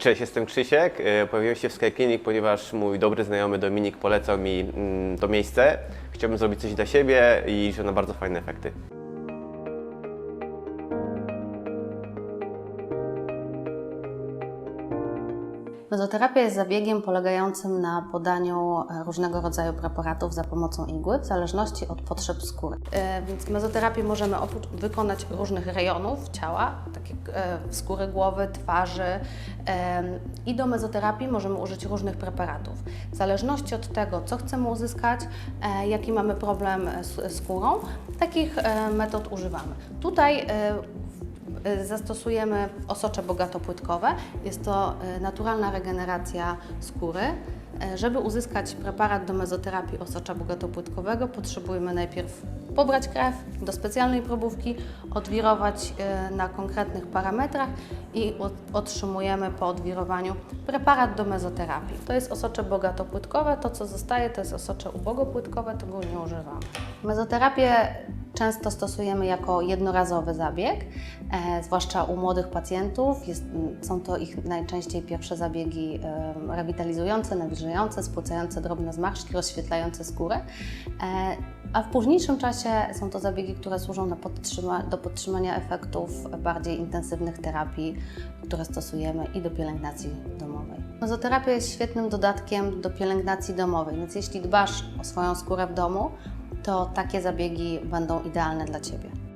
Cześć, jestem Krzysiek. E, Pojawiłem się w Sky ponieważ mój dobry znajomy Dominik polecał mi mm, to miejsce. Chciałbym zrobić coś dla siebie i liczę na bardzo fajne efekty. Mezoterapia jest zabiegiem polegającym na podaniu e, różnego rodzaju preparatów za pomocą igły w zależności od potrzeb skóry. E, Więc mezoterapię możemy oprócz wykonać różnych rejonów ciała, tak jak e, skóry głowy, twarzy i do mezoterapii możemy użyć różnych preparatów. W zależności od tego, co chcemy uzyskać, jaki mamy problem z skórą, takich metod używamy. Tutaj Zastosujemy osocze bogatopłytkowe. Jest to y, naturalna regeneracja skóry. Y, Żeby uzyskać preparat do mezoterapii osocza bogatopłytkowego, potrzebujemy najpierw pobrać krew do specjalnej probówki, odwirować y, na konkretnych parametrach i otrzymujemy po odwirowaniu preparat do mezoterapii. To jest osocze bogatopłytkowe, to co zostaje to jest osocze ubogopłytkowe, tego nie używamy. Mezoterapię często stosujemy jako jednorazowy zabieg, e, zwłaszcza u młodych pacjentów. Jest, są to ich najczęściej pierwsze zabiegi e, rewitalizujące, nawilżające, spłucające drobne zmarszczki, rozświetlające skórę. E, a w późniejszym czasie są to zabiegi, które służą podtrzyma, do podtrzymania efektów bardziej intensywnych terapii, które stosujemy i do pielęgnacji domowej. Mezoterapia jest świetnym dodatkiem do pielęgnacji domowej, więc jeśli dbasz o swoją skórę w domu, to takie zabiegi będą idealne dla Ciebie.